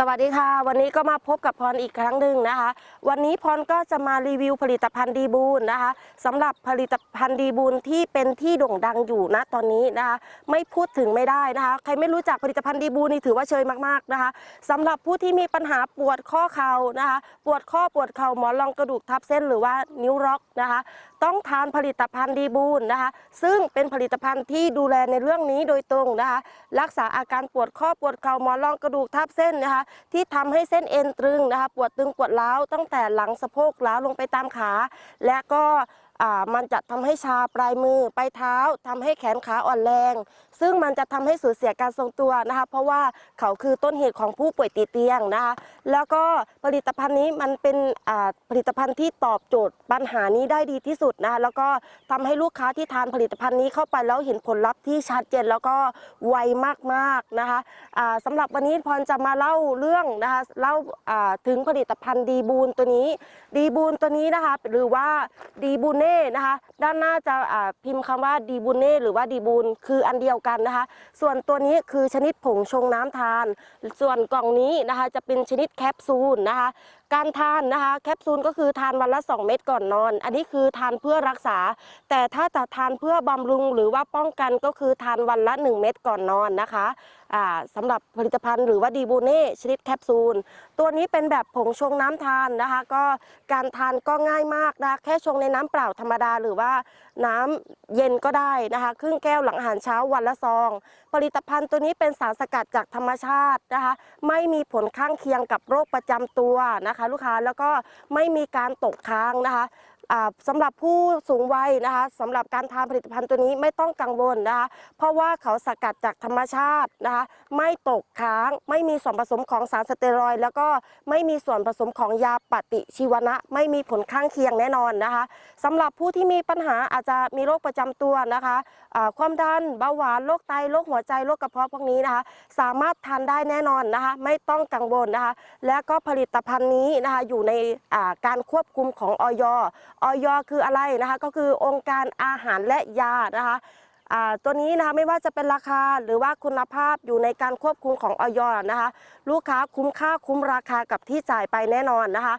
สวัสดีค่ะ วันนี้ก็มาพบกับพรอีกครั้งหนึ่งนะคะ วันนี้พรก็จะมารีวิวผลิตภัณฑ์ดีบูลนะคะสำหรับผลิตภัณฑ์ดีบูลที่เป็นที่โด่งดังอยู่นะตอนนี้นะคะ ไม่พูดถึงไม่ได้นะคะ ใครไม่รู้จักผลิตภัณฑ์ดีบูลนี่ถือว่าเชยมากๆนะคะสำหรับผู้ที่มีปัญหาปวดข้อเข่านะคะ ปวดข้อปวดเข่าหมอนรองกระดูกทับเส้นหรือว่านิ้วร็อกนะคะ ต้องทานผลิตภัณฑ์ดีบูลนะคะ ซึ่งเป็นผลิตภัณฑ์ที่ดูแลในเรื่องนี้โดยตรงนะคะ รักษาอาการปวดข้อปวดเข่าหมอนรองกระดูกทับเส้นนะคะที่ทำให้เส้นเอ็นตรึงนะคะปวดตึงปวดร้าวตั้งแต่หลังสะโพกล้าวลงไปตามขา และก็ มันจะทำให้ชาปลายมือปลายเท้าทำให้แขนขาอ่อนแรง ซึ่งมันจะทำให้สูญเสียการทรงตัวนะคะ เพราะว่าเขาคือต้นเหตุของผู้ป่วยติดเตียงนะคะ แล้วก็ผลิตภัณฑ์นี้มันเป็นผลิตภัณฑ์ที่ตอบโจทย์ปัญหานี้ได้ดีที่สุดนะคะ แล้วก็ทำให้ลูกค้าที่ทานผลิตภัณฑ์นี้เข้าไปแล้วเห็นผลลัพธ์ที่ชัดเจนแล้วก็ไวมากๆนะคะอ่าสำหรับวันนี้พรจะมาเล่าเรื่องนะคะเล่าถึงผลิตภัณฑ์ดีบูนตัวนี้ ดีบูนตัวนี้นะคะหรือว่าดีบูเนนะคะ ด้านหน้าจะพิมพ์คำว่าดีบูเน่หรือว่าดีบูนคืออันเดียวกันนะคะ ส่วนตัวนี้คือชนิดผงชงน้ำทาน ส่วนกล่องนี้นะคะจะเป็นชนิดแคปซูลนะคะ การทานนะคะแคปซูลก็คือทานวันละ 2 เม็ดก่อนนอน อันนี้คือทานเพื่อรักษา แต่ถ้าจะทานเพื่อบำรุงหรือว่าป้องกันก็คือทานวันละ 1 เม็ดก่อนนอนนะคะ สำหรับผลิตภัณฑ์หรือว่าดีบูเน่ชนิดแคปซูล ตัวนี้เป็นแบบผงชงน้ำทานนะคะ ก็การทานก็ง่ายมากนะแค่ชงในน้ำเปล่าธรรมดาหรือว่าน้ำเย็นก็ได้นะคะครึ่งแก้วหลังอาหารเช้าวันละซอง ผลิตภัณฑ์ตัวนี้เป็นสารสกัดจากธรรมชาตินะคะ ไม่มีผลข้างเคียงกับโรคประจำตัวนะคะ ลูกค้าแล้วก็ไม่มีการตกค้างนะคะ สำหรับผู้สูงวัยนะคะสำหรับการทานผลิตภัณฑ์ตัวนี้ไม่ต้องกังวลนะคะ เพราะว่าเขาสกัดจากธรรมชาตินะคะ ไม่ตกค้าง ไม่มีส่วนผสมของสารสเตียรอยด์แล้วก็ไม่มีส่วนผสมของยาปฏิชีวนะ ไม่มีผลข้างเคียงแน่นอนนะคะสำหรับผู้ที่มีปัญหาอาจจะมีโรคประจำตัวนะคะความดันเบาหวานโรคไตโรคหัวใจโรคกระเพาะพวกนี้นะคะ สามารถทานได้แน่นอนนะคะ ไม่ต้องกังวลนะคะ และก็ผลิตภัณฑ์นี้นะคะอยู่ในการควบคุมของออยออยคืออะไรนะคะ ก็คือองค์การอาหารและยานะคะตัวนี้นะคะไม่ว่าจะเป็นราคาหรือว่าคุณภาพอยู่ในการควบคุมของออยนะคะ ลูกค้าคุ้มค่าคุ้มราคากับที่จ่ายไปแน่นอนนะคะ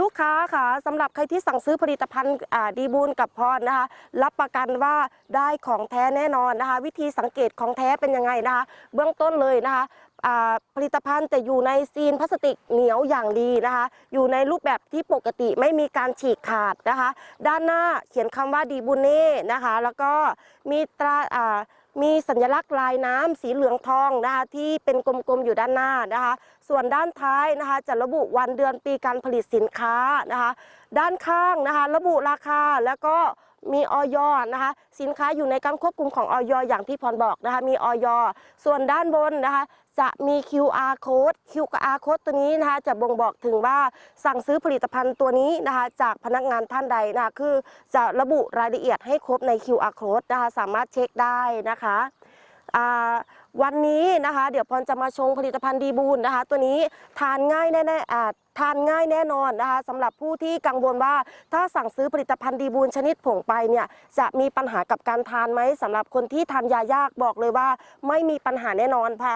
ลูกค้าค่ะสำหรับใครที่สั่งซื้อผลิตภัณฑ์ดีบูลกับพรนะคะ รับประกันว่าได้ของแท้แน่นอนนะคะ วิธีสังเกตของแท้เป็นยังไงนะคะ เบื้องต้นเลยนะคะ ผลิตภัณฑ์แต่อยู่ในซีนพลาสติกเหนียวอย่างดีนะคะ อยู่ในรูปแบบที่ปกติไม่มีการฉีกขาดนะคะ ด้านหน้าเขียนคำว่าดีบูเน่นะคะ แล้วก็มีตรามีสัญลักษณ์ลายน้ำสีเหลืองทองนะคะที่เป็นกลมๆอยู่ด้านหน้านะคะ ส่วนด้านท้ายนะคะ จะระบุวันเดือนปีการผลิตสินค้านะคะ ด้านข้างนะคะ ระบุราคาแล้วก็ มีออยนะคะ สินค้าอยู่ในการควบคุมของออยอย่างที่พรบอกนะคะ มีออยส่วนด้านบนนะคะ จะมี QR code QR code ตัวนี้นะคะ จะบ่งบอกถึงว่าสั่งซื้อผลิตภัณฑ์ตัวนี้นะคะ จากพนักงานท่านใดนะคะคือจะระบุรายละเอียดให้ครบใน QR code นะคะ สามารถเช็คได้นะคะ วันนี้นะคะ เดี๋ยวพรจะมาชงผลิตภัณฑ์ดีบูลนะคะ ตัวนี้ทานง่ายแน่ๆอ่าทานง่ายแน่นอนนะคะสำหรับผู้ที่กังวลว่าถ้าสั่งซื้อผลิตภัณฑ์ดีบูลชนิดผงไปเนี่ยจะมีปัญหากับการทานไหมสำหรับคนที่ทานยายากบอกเลยว่า ไม่มีปัญหาแน่นอนพะ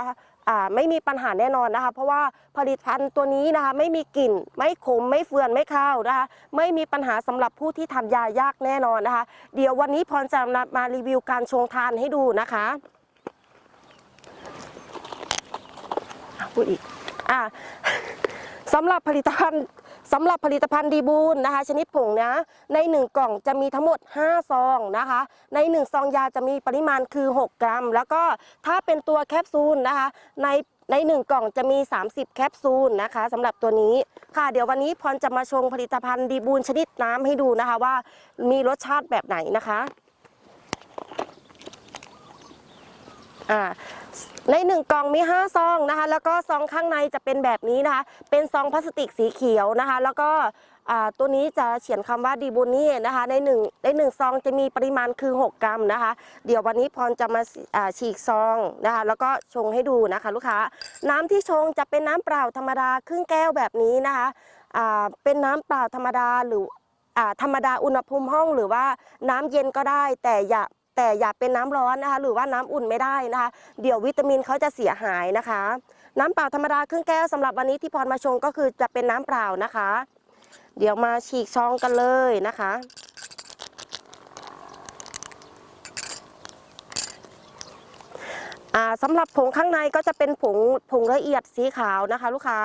อ่าไม่มีปัญหาแน่นอนนะคะ เพราะว่าผลิตภัณฑ์ตัวนี้นะคะไม่มีกลิ่น ไม่ขมไม่เฟื่อนไม่ข้าวนะคะ ไม่มีปัญหาสำหรับผู้ที่ทานยายากแน่นอนนะคะ เดี๋ยววันนี้พรจะมารีวิวการชงทานให้ดูนะคะอะ พูดอีกอะสำหรับผลิตภัณฑ์สำหรับผลิตภัณฑ์ดีบูลนะคะ ชนิดผงนะใน 1 กล่องจะมีทั้งหมด 5 ซองนะคะ ใน 1 ซองยาจะมีปริมาณคือ 6 กรัม แล้วก็ถ้าเป็นตัวแคปซูลนะคะ ในใน 1 กล่องจะมี 30 แคปซูลนะคะสำหรับตัวนี้ค่ะ เดี๋ยววันนี้พรจะมาชงผลิตภัณฑ์ดีบูลชนิดน้ำให้ดูนะคะว่ามีรสชาติแบบไหนนะคะ อ่าในหนึ่งกล่องมี5ซองนะคะ แล้วก็ซองข้างในจะเป็นแบบนี้นะคะ เป็นซองพลาสติกสีเขียวนะคะ แล้วก็ตัวนี้จะเขียนคำว่าดีบูนี่นะคะในหนึ่งในหนึ่งซองจะมีปริมาณคือ 6 กรัมนะคะ เดี๋ยววันนี้พรจะมาาฉีกซองนะคะ แล้วก็ชงให้ดูนะคะ ลูกค้า น้ำที่ชงจะเป็นน้ำเปล่าธรรมดาครึ่งแก้วแบบนี้นะคะเป็นน้ำเปล่าธรรมดาหรืออธรรมดาอุณหภูมิห้องหรือว่าน้ำเย็นก็ได้ แต่อย่า แต่อย่าเป็นน้ำร้อนนะคะ หรือว่าน้ำอุ่นไม่ได้นะคะ เดี๋ยววิตามินเขาจะเสียหายนะคะ น้ำเปล่าธรรมดาครึ่งแก้วสำหรับวันนี้ที่พรมาชงก็คือจะเป็นน้ำเปล่านะคะ เดี๋ยวมาฉีกซองกันเลยนะคะสำหรับผงข้างในก็จะเป็นผงผงละเอียดสีขาวนะคะ ลูกค้า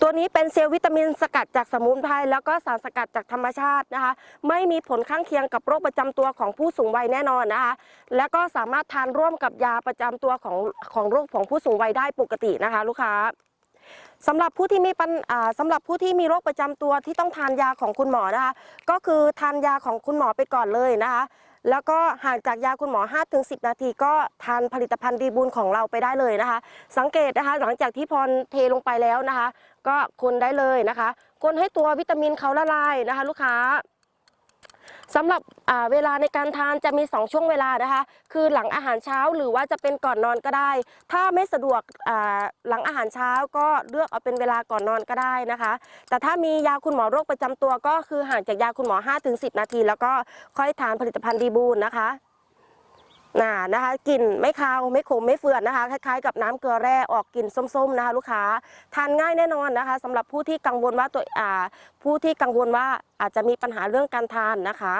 ตัวนี้เป็นเซลล์วิตามินสกัดจากสมุนไพรแล้วก็สารสกัดจากธรรมชาตินะคะ ไม่มีผลข้างเคียงกับโรคประจำตัวของผู้สูงวัยแน่นอนนะคะ แล้วก็สามารถทานร่วมกับยาประจำตัวของของโรคของผู้สูงวัยได้ปกตินะคะ ลูกค้าสำหรับผู้ที่มีปัญอ่าสำหรับผู้ที่มีโรคประจำตัวที่ต้องทานยาของคุณหมอนะคะ ก็คือทานยาของคุณหมอไปก่อนเลยนะคะ แล้วก็ห่างจากยาคุณหมอ 5-10 นาทีก็ทานผลิตภัณฑ์ดีบุญของเราไปได้เลยนะคะ สังเกตนะคะหลังจากที่พรเทลงไปแล้วนะคะ ก็คนได้เลยนะคะ คนให้ตัววิตามินเขาละลายนะคะ ลูกค้า สำหรับเวลาในการทานจะมี 2 ช่วงเวลานะคะ คือหลังอาหารเช้าหรือว่าจะเป็นก่อนนอนก็ได้ ถ้าไม่สะดวกหลังอาหารเช้าก็เลือกเอาเป็นเวลาก่อนนอนก็ได้นะคะ แต่ถ้ามียาคุณหมอโรคประจำตัวก็คือห่างจากยาคุณหมอ 5-10 นาที แล้วก็ค่อยทานผลิตภัณฑ์ดีบูนนะคะ น่านะคะกลิ่นไม่คาวไม่ขมไม่เฟื่อนนะคะคล้ายๆกับน้ำเกลือแร่ออกกลิ่นส้มๆนะคะลูกค้าทานง่ายแน่นอนนะคะสำหรับผู้ที่กังวลว่าตัวอ่าผู้ที่กังวลว่าอาจจะมีปัญหาเรื่องการทานนะคะ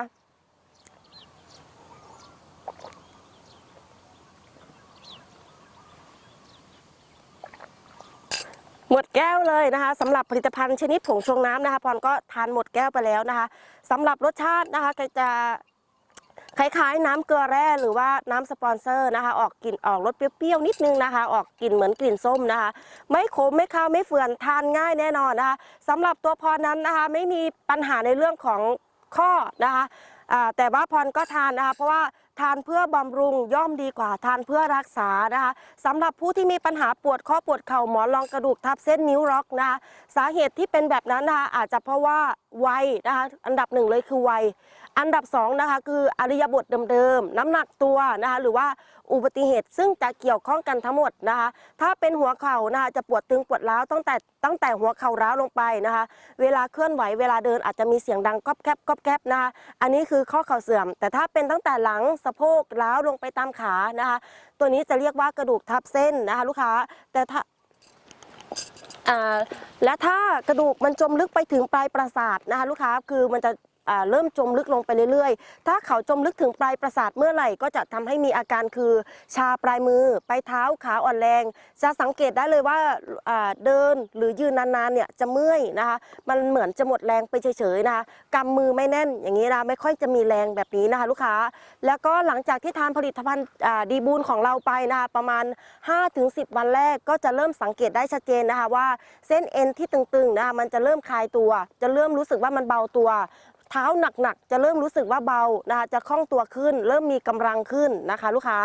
หมดแก้วเลยนะคะสำหรับผลิตภัณฑ์ชนิดผงชงน้ำนะคะพรก็ทานหมดแก้วไปแล้วนะคะสำหรับรสชาตินะคะก็จะ คล้ายๆ น้ำเกลือแร่หรือว่าน้ำสปอนเซอร์นะคะ ออกกลิ่นออกรสเปรี้ยวๆนิดนึงนะคะ ออกกลิ่นเหมือนกลิ่นส้มนะคะ ไม่ขมไม่คาวไม่เฟื่อนทานง่ายแน่นอนนะคะสำหรับตัวพรนั้นนะคะไม่มีปัญหาในเรื่องของข้อนะคะแต่ว่าพรก็ทานนะคะเพราะว่าทานเพื่อบำรุงย่อมดีกว่าทานเพื่อรักษานะคะสำหรับผู้ที่มีปัญหาปวดข้อปวดเข่าหมอนรองกระดูกทับเส้นนิ้วล็อกนะคะสาเหตุที่เป็นแบบนั้นนะคะอาจจะเพราะว่าวัยนะคะอันดับหนึ่งเลยคือวัย อันดับสองนะคะคืออริยบทเดิมๆน้ำหนักตัวนะคะหรือว่าอุบัติเหตุซึ่งจะเกี่ยวข้องกันทั้งหมดนะคะ ถ้าเป็นหัวเข่านะคะจะปวดตึงปวดร้าวตั้งแต่ตั้งแต่หัวเข่าร้าวลงไปนะคะ เวลาเคลื่อนไหวเวลาเดินอาจจะมีเสียงดังก๊อบแก๊บก๊อบแก๊บนะคะอันนี้คือข้อเข่าเสื่อม แต่ถ้าเป็นตั้งแต่หลังสะโพกร้าวลงไปตามขานะคะ ตัวนี้จะเรียกว่ากระดูกทับเส้นนะคะลูกค้าแต่ถ้าและถ้ากระดูกมันจมลึกไปถึงปลายประสาทนะคะลูกค้าคือมันจะ เริ่มจมลึกลงไปเรื่อยๆ ถ้าเขาจมลึกถึงปลายประสาทเมื่อไหร่ก็จะทำให้มีอาการคือชาปลายมือไปเท้าขาอ่อนแรง จะสังเกตได้เลยว่าเดินหรือยืนนานๆเนี่ยจะเมื่อยนะคะ มันเหมือนจะหมดแรงไปเฉยๆนะคะกำมือไม่แน่นอย่างนี้นะไม่ค่อยจะมีแรงแบบนี้นะคะลูกค้า แล้วก็หลังจากที่ทานผลิตภัณฑ์ดีบูนของเราไปนะคะประมาณ 5-10 วันแรกก็จะเริ่มสังเกตได้ชัดเจนนะคะว่าเส้นเอ็นที่ตึงๆนะคะมันจะเริ่มคลายตัว จะเริ่มรู้สึกว่ามันเบาตัว เท้าหนักๆจะเริ่มรู้สึกว่าเบานะคะจะคล่องตัวขึ้นเริ่มมีกำลังขึ้นนะคะลูกค้า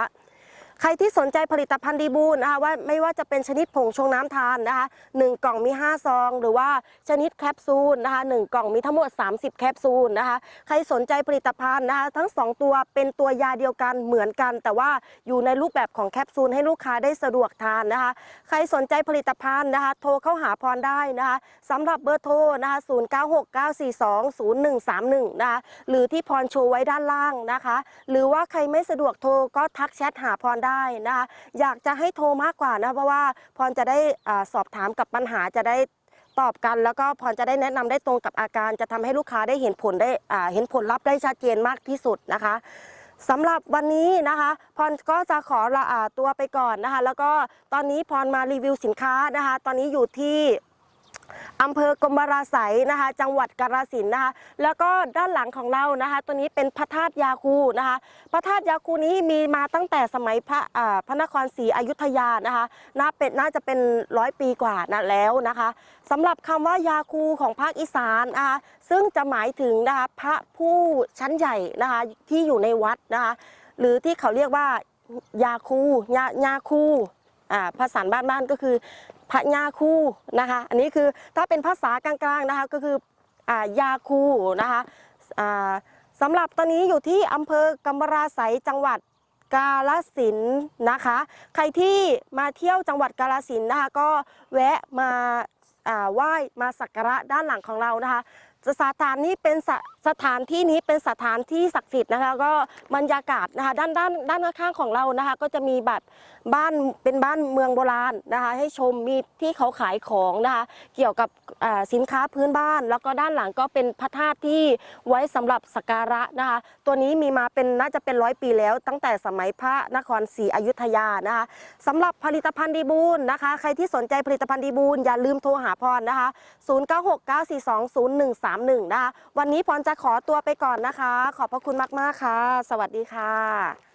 ใครที่สนใจผลิตภัณฑ์ดีบูนนะคะว่าไม่ว่าจะเป็นชนิดผงชงน้ำทานนะคะหนึ่งกล่องมี 5 ซอง หรือว่าชนิดแคปซูลนะคะหนึ่งกล่องมีทั้งหมด 30 แคปซูลนะคะใครสนใจผลิตภัณฑ์นะคะทั้ง 2 ตัวเป็นตัวยาเดียวกันเหมือนกัน แต่ว่าอยู่ในรูปแบบของแคปซูลให้ลูกค้าได้สะดวกทานนะคะ ใครสนใจผลิตภัณฑ์นะคะ โทรเข้าหาพรได้นะคะสำหรับเบอร์โทรนะคะ0969420131นะคะหรือที่พรโชว์ไว้ด้านล่างนะคะ หรือว่าใครไม่สะดวกโทรก็ทักแชทหาพรได้นะคะอยากจะให้โทรมากกว่านะเพราะว่าพรจะได้สอบถามกับปัญหาจะได้ตอบกัน แล้วก็พรจะได้แนะนำได้ตรงกับอาการ จะทำให้ลูกค้าได้เห็นผลได้เห็นผลลัพธ์ได้ชัดเจนมากที่สุดนะคะสำหรับวันนี้นะคะพรก็จะขอลาอ่าตัวไปก่อนนะคะ แล้วก็ตอนนี้พรมารีวิวสินค้านะคะ ตอนนี้อยู่ที่ อำเภอกรมราไสยนะคะ จังหวัดกาฬสินนะคะ แล้วก็ด้านหลังของเรานะคะ ตัวนี้เป็นพระธาตุยาคูนะคะ พระธาตุยาคูนี้มีมาตั้งแต่สมัยพระพระนครศรีอยุธยานะคะน่าเป็นน่าจะเป็นร้อยปีกว่านะแล้วนะคะสำหรับคำว่ายาคูของภาคอีสานนะคะซึ่งจะหมายถึงนะคะพระผู้ชั้นใหญ่นะคะที่อยู่ในวัดนะคะ หรือที่เขาเรียกว่ายาคูยายาคูอ่าภาษาบ้านๆก็คือ พระยาคูนะคะ อันนี้คือถ้าเป็นภาษากลางๆนะคะก็คืออยาคูนะคะสำหรับตอนนี้อยู่ที่อำเภอกำมราไสยจังหวัดกาลสินนะคะ ใครที่มาเที่ยวจังหวัดกาลสินนะคะก็แวะมาไหว้มาสักการะด้านหลังของเรานะคะ สถานนี้เป็นสสถานที่นี้เป็นสถานที่ศักดิ์สิทธิ์นะคะ ก็บรรยากาศนะคะด้านด้านด้านข้างของเรานะคะ ก็จะมีบัตรบ้านเป็นบ้านเมืองโบราณนะคะ ให้ชมมีที่เขาขายของนะคะ เกี่ยวกับสินค้าพื้นบ้าน แล้วก็ด้านหลังก็เป็นพระธาตุที่ไว้สำหรับสักการะนะคะ ตัวนี้มีมาเป็นน่าจะเป็นร้อยปีแล้ว ตั้งแต่สมัยพระนครศรีอยุธยานะคะสำหรับผลิตภัณฑ์ดีบูลนะคะ ใครที่สนใจผลิตภัณฑ์ดีบูลอย่าลืมโทรหาพรนะคะ 0969420131นะคะวันนี้พรจะขอตัวไปก่อนนะคะ ขอบพระคุณมาก ๆ ค่ะ สวัสดีค่ะ